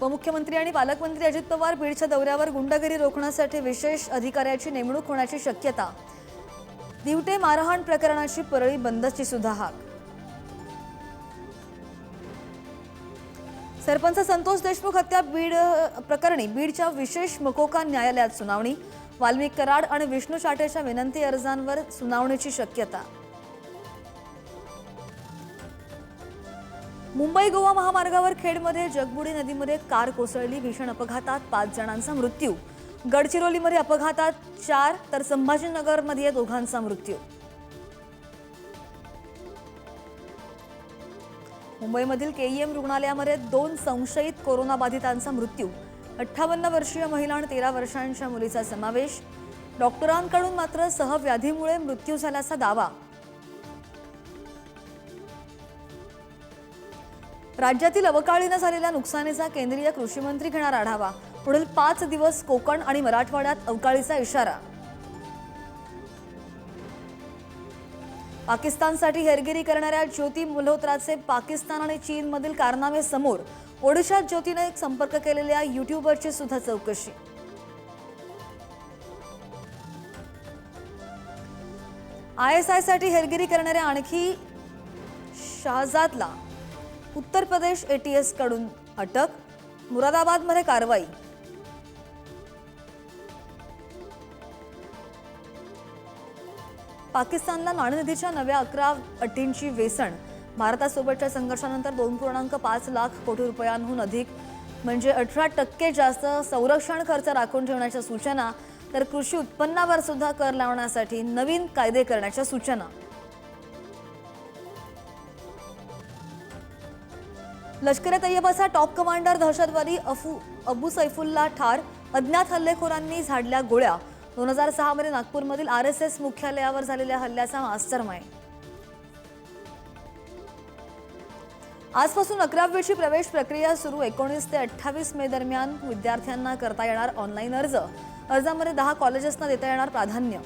उपमुख्यमंत्री आणि पालकमंत्री अजित पवार बीडच्या दौऱ्यावर गुंडगिरी रोखण्यासाठी विशेष अधिकाऱ्याची नेमणूक होण्याची शक्यता. दिवटे मारहाण प्रकरणाची परळी बंदची सुद्धा हाक. सरपंच संतोष देशमुख हत्या बीड प्रकरणी बीडच्या विशेष मकोका न्यायालयात सुनावणी. वाल्मिक कराड आणि विष्णू चाटेच्या विनंती अर्जांवर सुनावणीची शक्यता. मुंबई गोवा महामार्गावर खेडमध्ये जगबुडी नदीमध्ये कार कोसळली भीषण अपघातात पाच जणांचा मृत्यू. गडचिरोलीमध्ये अपघातात चार तर संभाजीनगरमध्ये दोघांचा मृत्यू. मुंबईमधील केईएम रुग्णालयामध्ये दोन संशयित कोरोनाबाधितांचा मृत्यू. अठ्ठावन्न वर्षीय महिला आणि तेरा वर्षांच्या मुलीचा समावेश. डॉक्टरांकडून मात्र सहव्याधीमुळे मृत्यू झाल्याचा दावा. राज्यातील अवकाळीनं झालेल्या नुकसानीचा केंद्रीय कृषी मंत्री घेणार आढावा. पुढील पाच दिवस कोकण आणि मराठवाड्यात अवकाळीचा इशारा. पाकिस्तानसाठी हेरगिरी करणाऱ्या ज्योती मल्होत्राचे पाकिस्तान आणि चीनमधील कारनामे समोर ओडिशात ज्योतीनं एक संपर्क केलेल्या युट्यूबरची सुद्धा चौकशी. आय एस आयसाठी हेरगिरी करणाऱ्या आणखी शहाजादला उत्तर प्रदेश एटीएसकडून अटक मुरादाबादमध्ये कारवाई. पाकिस्तानला नाणेनिधीच्या नव्या अकरा अटींची वेसण. भारतासोबतच्या संघर्षानंतर दोन पूर्णांक पाच लाख कोटी रुपयांहून अधिक म्हणजे अठरा टक्के जास्त संरक्षण खर्च राखून ठेवण्याच्या सूचना तर कृषी उत्पन्नावर सुद्धा कर लावण्यासाठी नवीन कायदे करण्याच्या सूचना. लष्कर ए तय्यबाचा टॉप कमांडर दहशतवादी अफू अबू सैफुल्ला ठार. अज्ञात हल्लेखोरांनी झाडल्या गोळ्या. दोन हजार सहामध्ये नागपूरमधील आर एस एस मुख्यालयावर झालेल्या हल्ल्याचा मास्टर माइंड आजपासून अकरावीची प्रवेश प्रक्रिया सुरू. एकोणीस ते अठ्ठावीस मे दरम्यान विद्यार्थ्यांना करता येणार ऑनलाईन अर्ज. अर्जामध्ये दहा कॉलेजेसना देता येणार प्राधान्य.